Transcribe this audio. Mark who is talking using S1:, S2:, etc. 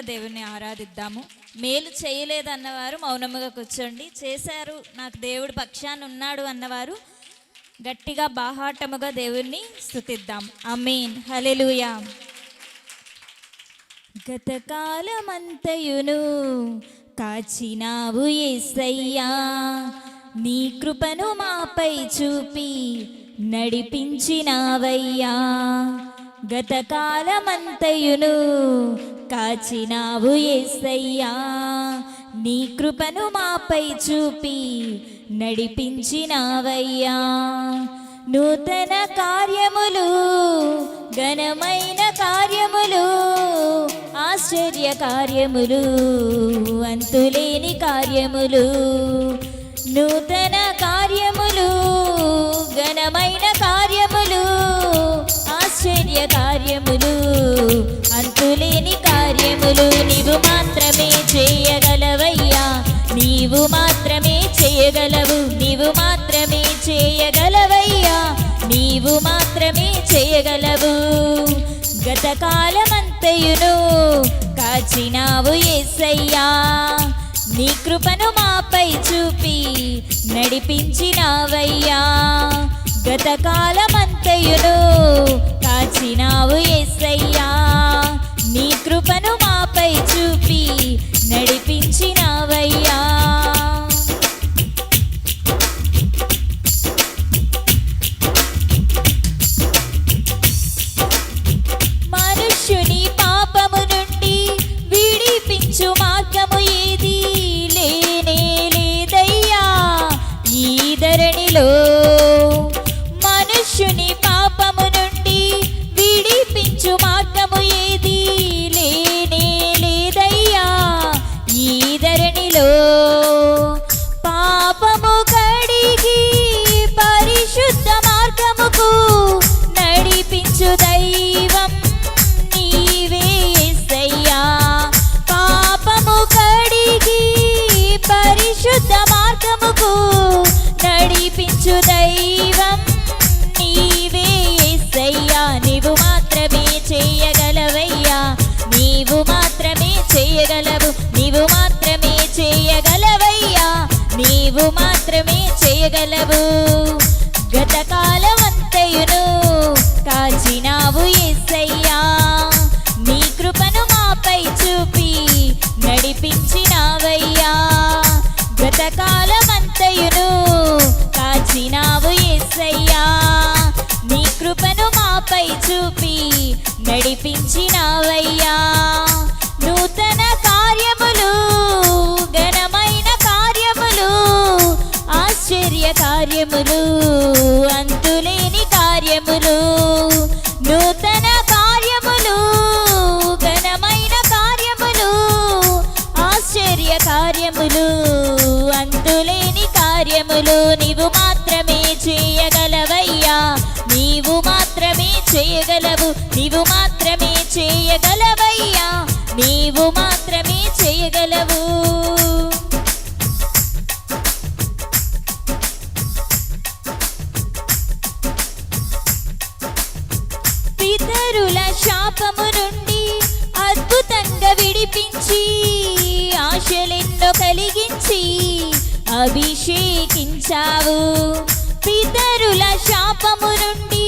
S1: దేవుని ఆరాధిద్దాము. మేలు చేయలేదన్నవారు మౌనముగా కూర్చోండి. చేశారు నాకు దేవుడు పక్షాన్ని ఉన్నాడు అన్నవారు గట్టిగా బాహాటముగా దేవుణ్ణి స్థుతిద్దాం అమీన్ హలెలుయా గతకాలమంతయును కాచినావు ఏసయ్యా. నీ కృపను మాపై చూపి నడిపించినావయ్యా. గతకాలమంతయును కాచినావు ఏసయ్యా. నీ కృపను మాపై చూపి నడిపించినావయ్యా. నూతన కార్యములు ఘనమైన కార్యములు ఆశ్చర్య కార్యములు అంతులేని కార్యములు నూతన అంతులేని కార్యములు నీవు మాత్రమే చేయగలవయ్యా. నీవు మాత్రమే చేయగలవు నీవు మాత్రమే చేయగలవయ్యా. నీవు మాత్రమే చేయగలవు. గతకాలమంతయును కాచినావు ఏసయ్యా. నీ కృపను మాపై చూపి నడిపించినావయ్యా. గతకాలమంతయును కాచినావు ఎస్సయ్యా నీవు మాత్రమే చేయగలవు. గతకాలమంతయును కాచినావు ఎస్సయ్యా నీ కృపను మాపై చూపి నడిపించినావయ్యా. గతకాలమంతయును కాచినావు ఎస్సయ్యా నీ కృపను మాపై చూపి నడిపించినావయ్యా. ఆశ్చర్య కార్యములు అంతులేని కార్యములు నూతన కార్యములు ఘనమైన కార్యములు ఆశ్చర్య కార్యములు అంతులేని కార్యములు నీవు మాత్రమే చేయగలవయ్యా. నీవు మాత్రమే చేయగలవు నీవు మాత్రమే చేయగలవయ్యా. నీవు మాత్రమే చేయగలవు. పితరుల శాపము నుండి అద్భుతంగా విడిపించి ఆశలెన్నో కలిగించి అభిషేకించావు. పితరుల శాపము నుండి